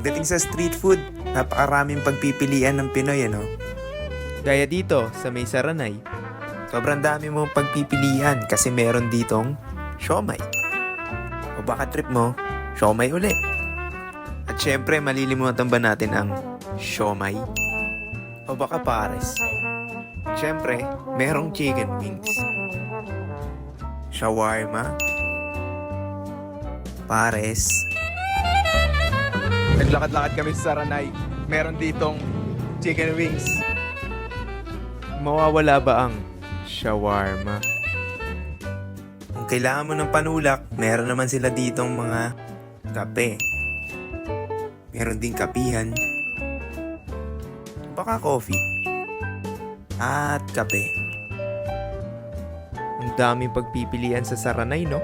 Pagdating sa street food, napakaraming pagpipilian ng Pinoy, ano? Gaya dito, sa may Saranay. Sobrang dami mong pagpipilian kasi meron ditong siomay. O baka trip mo, siomay uli. At syempre, malilimutan ba natin ang siomay? O baka pares? Syempre, merong chicken wings. Shawarma. Pares. Naglakad-lakad kami sa Saranay. Meron ditong chicken wings. Mawawala ba ang shawarma? Kung kailangan mo ng panulak, meron naman sila ditong mga kape. Meron ding kapihan. Baka coffee. At kape. Ang daming pagpipilian sa Saranay, no?